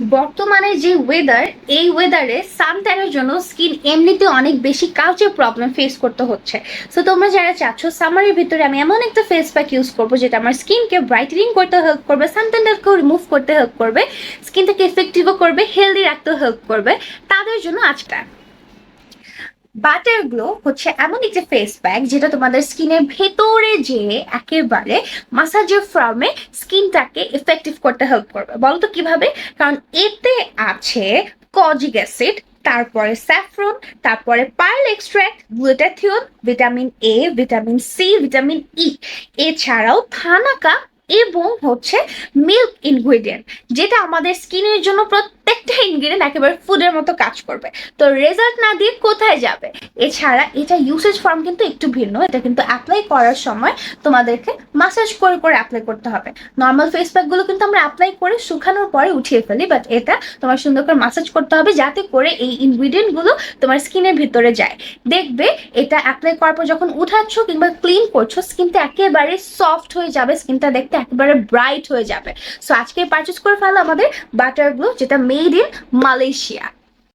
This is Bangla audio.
বর্তমানে যে ওয়েদার এই ওয়েদারে সান ট্যানের জন্য স্কিন এমনিতে অনেক বেশি কালচার প্রবলেম ফেস করতে হচ্ছে। সো তোমরা যারা চাচ্ছ সামারের ভিতরে আমি এমন একটা ফেস প্যাক ইউজ করব যেটা আমার স্কিনকে ব্রাইটেনিং করতে হেল্প করবে সান ট্যানটাকেও রিমুভ করতে হেল্প করবে স্কিনটাকে এফেক্টিভও করবে হেলদি রাখতে হেল্প করবে, তাদের জন্য আজটা বাটার গ্লো হচ্ছে এমন একটি ফেস প্যাক যেটা তোমাদের স্কিনের ভেতরে যে একেবারে মাসাজের ফর্মে স্কিনটাকে এফেক্টিভ করতে হেল্প করবে। বলতো কীভাবে? কারণ এতে আছে কজিক অ্যাসিড তারপরে স্যাফরন তারপরে pearl extract glutathione vitamin A vitamin C vitamin E এছাড়াও থানাকা এবং হচ্ছে মিল্ক ইনগ্রিডিয়েন্ট যেটা আমাদের স্কিনের জন্য প্রত্যেকটা ইনগ্রিডিয়েন্ট একেবারে ফুডের মতো কাজ করবে। তো রেজাল্ট না দিয়ে কোথায় যাবে? এছাড়া এটা ইউসেজ ফর্ম কিন্তু একটু ভিন্ন। এটা কিন্তু অ্যাপ্লাই করার সময় তোমাদেরকে মাসাজ করে করে অ্যাপ্লাই করতে হবে। নর্মাল ফেস প্যাকগুলো কিন্তু আমরা অ্যাপ্লাই করে শুকানোর পরে উঠিয়ে ফেলি বাট এটা তোমার সুন্দর করে মাসাজ করতে হবে যাতে করে এই ইনগ্রিডিয়েন্টগুলো তোমার স্কিনের ভিতরে যায়। দেখবে এটা অ্যাপ্লাই করার পর যখন উঠাচ্ছ কিংবা ক্লিন করছ স্কিনটা একেবারে সফট হয়ে যাবে স্কিনটা দেখতে একেবারে ব্রাইট হয়ে যাবে। সো আজকে পারচেস করে ফেলো আমাদের বাটার গ্লো যেটা মেড ইন Malaysia.